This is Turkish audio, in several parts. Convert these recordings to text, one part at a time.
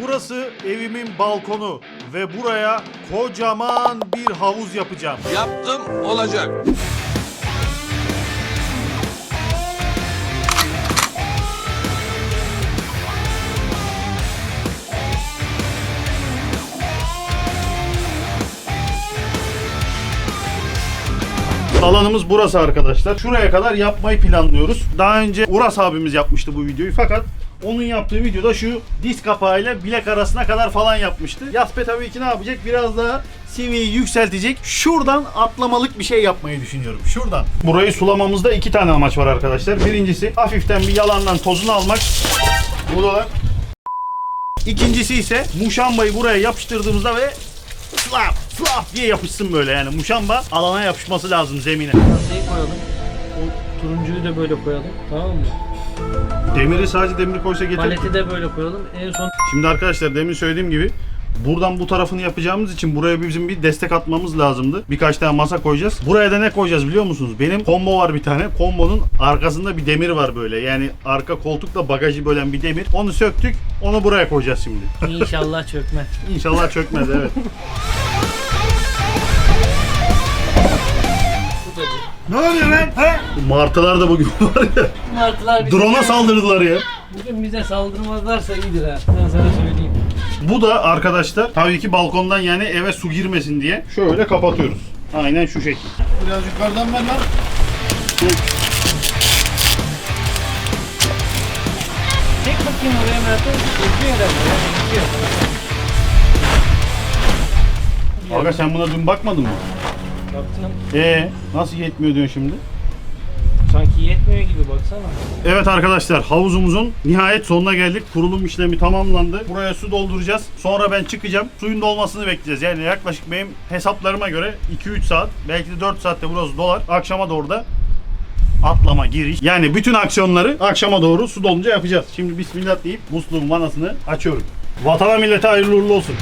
Burası evimin balkonu ve buraya kocaman bir havuz yapacağım. Yaptım olacak. Alanımız burası arkadaşlar. Şuraya kadar yapmayı planlıyoruz. Daha önce Uras abimiz yapmıştı bu videoyu fakat onun yaptığı videoda şu diz kapağıyla bilek arasına kadar falan yapmıştı. Yaspe tabii ki ne yapacak? Biraz daha seviyeyi yükseltecek. Şuradan atlamalık bir şey yapmayı düşünüyorum. Şuradan. Burayı sulamamızda iki tane amaç var arkadaşlar. Birincisi hafiften bir yalandan tozunu almak. Buralar. İkincisi ise muşambayı buraya yapıştırdığımızda ve slap slap diye yapışsın böyle yani. Muşamba alana yapışması lazım zemine. Neyi koyalım? O turuncuyu da böyle koyalım. Tamam mı? Demiri sadece demir koysa getir. Paleti de böyle koyalım. En son Şimdi arkadaşlar demin söylediğim gibi buradan bu tarafını yapacağımız için buraya bizim bir destek atmamız lazımdı. Birkaç tane masa koyacağız. Buraya da ne koyacağız biliyor musunuz? Benim combo var bir tane. Kombonun arkasında bir demir var böyle. Yani arka koltukla bagajı bölen bir demir. Onu söktük. Onu buraya koyacağız şimdi. inşallah çökmez. İnşallah çökmez evet. ne oluyor lan? He? Martılar da bugün var ya. Martılar bize, Drone'a saldırdılar ya. bugün bize saldırmazlarsa iyidir ha. Ben sana söyleyeyim. Bu da arkadaşlar tabii ki balkondan yani eve su girmesin diye şöyle kapatıyoruz. Aynen şu şekil. Biraz yukarıdan ver lan. Çek bakayım oraya Mert'e. Çekiyor herhalde ya. Çekiyor. Aga sen buna dün bakmadın mı? Baktım. Ee, nasıl yetmiyor diyorsun şimdi? Sanki yetmiyor gibi baksana. Evet arkadaşlar havuzumuzun nihayet sonuna geldik. Kurulum işlemi tamamlandı. Buraya su dolduracağız. Sonra ben çıkacağım. Suyun dolmasını bekleyeceğiz. Yani yaklaşık benim hesaplarıma göre 2-3 saat belki de 4 saatte burası dolar. Akşama doğru da atlama, giriş. Yani bütün aksiyonları akşama doğru su dolunca yapacağız. Şimdi bismillah deyip musluğun vanasını açıyorum. Vatana millete hayırlı uğurlu olsun.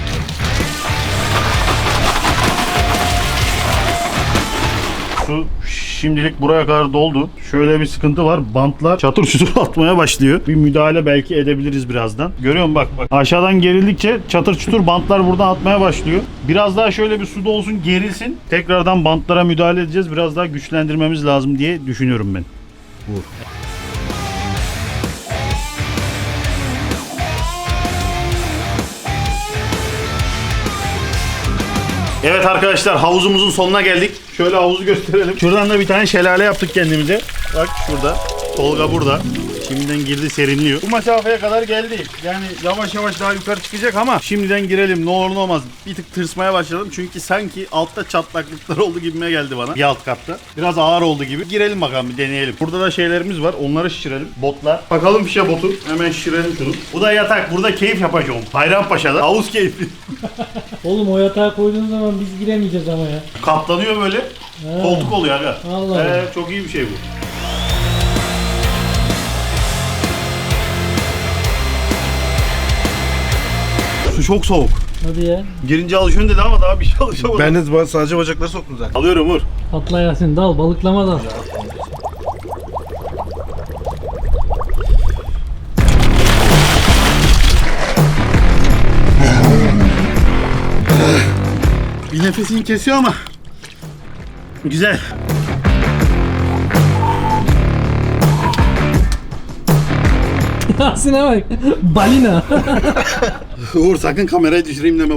Su şimdilik buraya kadar doldu. Şöyle bir sıkıntı var. Bantlar çatır çutur atmaya başlıyor. Bir müdahale belki edebiliriz birazdan. Görüyor musun bak bak. Aşağıdan gerildikçe çatır çutur bantlar buradan atmaya başlıyor. Biraz daha şöyle bir su dolsun gerilsin. Tekrardan bantlara müdahale edeceğiz. Biraz daha güçlendirmemiz lazım diye düşünüyorum ben. Vur. Evet arkadaşlar havuzumuzun sonuna geldik. Şöyle havuzu gösterelim. Şuradan da bir tane şelale yaptık kendimize. Bak şurada. Tolga burada. Şimdiden girdi serinliyor. Bu mesafeye kadar geldi. Yani yavaş yavaş daha yukarı çıkacak ama şimdiden girelim ne olur ne olmaz. Bir tık tırsmaya başladım çünkü sanki altta çatlaklıklar oldu gibime geldi bana. Bir alt katta. Biraz ağır oldu gibi. Girelim bakalım bir deneyelim. Burada da şeylerimiz var. Onları şişirelim. Botlar. Bakalım fişe botu. Hemen şişirelim şunu. Bu da yatak. Burada keyif yapacağım. Bayrampaşa'da. Havuz keyfi. Oğlum o yatağa koyduğun zaman biz giremeyeceğiz ama ya. Katlanıyor böyle. Koltuk oluyor aga. Allah Allah. Ee, çok iyi bir şey bu. Su çok soğuk. Hadi ya. Girince alışıyorsun dedi ama daha bir şey alışamadım. Ben de ba- sadece bacakları soktum zaten. Alıyorum vur. Atla Yasin dal balıklama dal. Bir nefesini kesiyor ama. Güzel. Yasin'e bak. Balina. Uğur sakın kamerayı düşüreyim deme.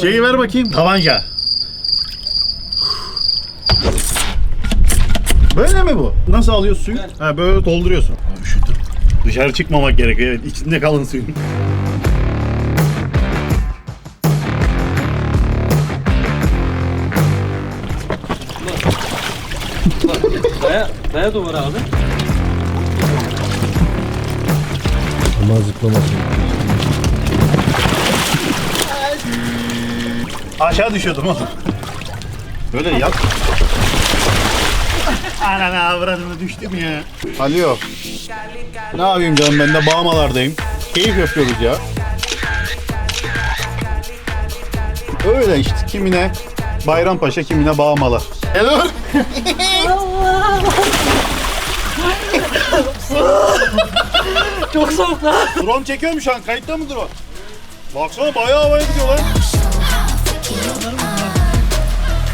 Şeyi ver bakayım. Tabanca. Böyle mi bu? Nasıl alıyorsun suyu? Ha böyle dolduruyorsun. Üşüdüm. Dışarı çıkmamak gerekiyor. Evet içinde kalın suyun. daya, daya duvara abi. Ama zıplamasın. Aşağı düşüyordum oğlum. Böyle yap. Ananı avradını düştüm ya. Alo. Ne yapayım canım ben de bağmalardayım. Keyif yapıyoruz ya. Öyle işte kimine Bayrampaşa kimine bağmalar. Hello. Çok soğuk lan. Drone çekiyor mu şu an? Kayıtta mı drone? Baksana bayağı havaya gidiyor lan.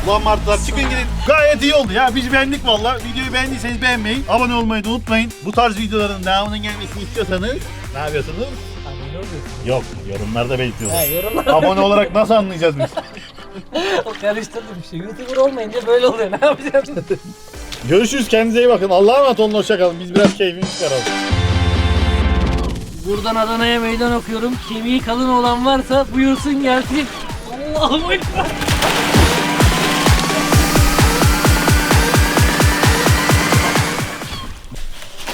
Ulan martılar çıkın gidin. Gayet iyi oldu ya. Biz beğendik valla. Videoyu beğendiyseniz beğenmeyi, abone olmayı da unutmayın. Bu tarz videoların devamının gelmesini istiyorsanız ne yapıyorsunuz? Yok, yorumlarda belirtiyoruz. Ha yorumlar abone olarak nasıl anlayacağız biz? karıştırdım işte. YouTuber olmayınca böyle oluyor. Ne yapacağız? Görüşürüz. Kendinize iyi bakın. Allah'a emanet olun. Hoşçakalın. Biz biraz keyfini çıkaralım. Buradan Adana'ya meydan okuyorum. Kemiği kalın olan varsa buyursun gelsin. Allah'ım ekber.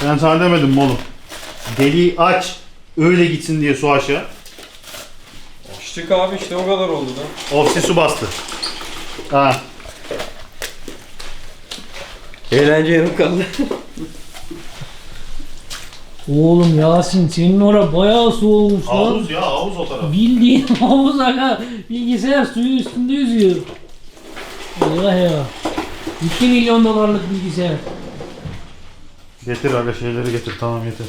Ben sana demedim mi oğlum? Deliği aç. Öyle gitsin diye su aşağı. Açtık abi işte o kadar oldu da. Ofsi su bastı. Ha. Eğlence yarım kaldı. Oğlum Yasin senin orada bayağı soğumuş lan. Havuz ya havuz o taraf. Bildiğin havuz aga. Bilgisayar suyun üstünde yüzüyor. Allah ya. 2 milyon dolarlık bilgisayar. Getir aga şeyleri getir tamam getir.